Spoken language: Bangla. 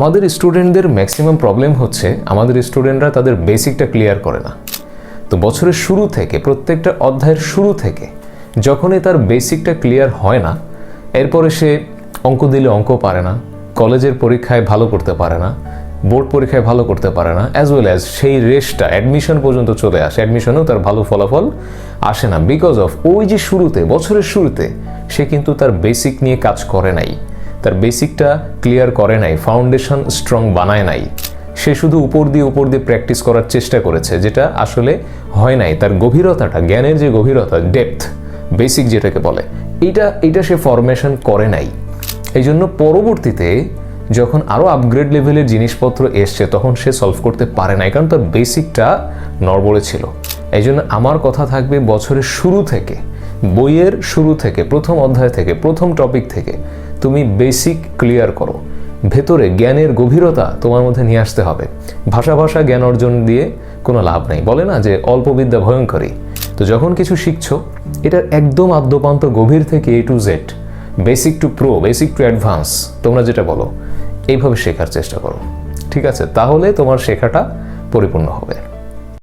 আমাদের স্টুডেন্টদের ম্যাক্সিমাম প্রবলেম হচ্ছে আমাদের স্টুডেন্টরা তাদের বেসিকটা ক্লিয়ার করে না। তো বছরের শুরু থেকে, প্রত্যেকটা অধ্যায়ের শুরু থেকে, যখনই তার বেসিকটা ক্লিয়ার হয় না, এরপরে সে অঙ্ক দিলে অঙ্ক পারে না, কলেজের পরীক্ষায় ভালো করতে পারে না, বোর্ড পরীক্ষায় ভালো করতে পারে না অ্যাজ ওয়েল অ্যাজ সেই রেসটা অ্যাডমিশন পর্যন্ত চলে আসে অ্যাডমিশনেও তার ভালো ফলাফল আসে না বিকজ অফ ওই যে শুরুতে, বছরের শুরুতে, সে কিন্তু তার বেসিক নিয়ে কাজ করে নাই। তার বেসিকটা ক্লিয়ার করে নাই ফাউন্ডেশন স্ট্রং বানায় নাই। সে শুধু উপর দিয়ে উপর দিয়ে প্র্যাকটিস করার চেষ্টা করেছে, যেটা আসলে হয় নাই। তার গভীরতাটা, জ্ঞানের যে গভীরতা ডেপথ বেসিক যেটাকে বলে এটা এটা সে ফরমেশন করে নাই। এই জন্য পরবর্তীতে যখন আরও আপগ্রেড লেভেলের জিনিসপত্র এসছে, তখন সে সলভ করতে পারে নাই, কারণ তার বেসিকটা নড়বড়ে ছিল। এই জন্য আমার কথা থাকবে বছরের শুরু থেকে, বইয়ের শুরু থেকে, প্রথম অধ্যায় থেকে, প্রথম টপিক থেকে। তুমি বেসিক ক্লিয়ার করো। ভেতরে জ্ঞানের গভীরতা তোমার মধ্যে নিয়ে আসতে হবে। ভাষা ভাষা জ্ঞান অর্জন দিয়ে কোনো লাভ নেই। বলে না যে অল্প বিদ্যা ভয়ঙ্করী তো যখন কিছু শিখছো এটার একদম আদ্যপান্ত গভীর থেকে A to Z basic to pro basic to advance তোমরা যেটা বলো, এইভাবে শেখার চেষ্টা করো। ঠিক আছে? তাহলে তোমার শেখাটা পরিপূর্ণ হবে।